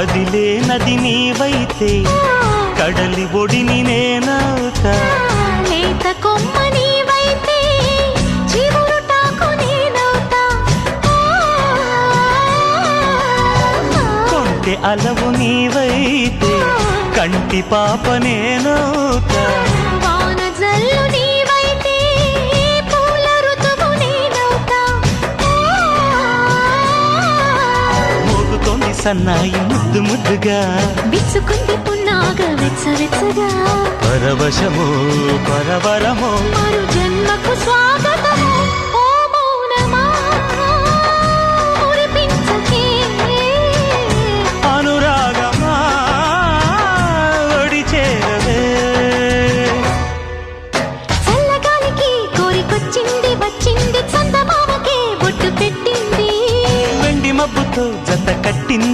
కదిలే నది నీవైతే కడలి ఒడిని నేనవుతా లేత కొమ్మ నీవైతే చివురుటాకు నేనవుతా కొంటె అలవు నీవైతే కంటి పాప నేనవుతా సన్నాయి ముద్దు ముద్దుగా. విసుకుంది పున్నాగా వెచ్చ వెచ్చగా పరవశమో పరవరమో. మరు జన్మకు స్వాగతమో ఒడి పెట్టింది. కట్టింది.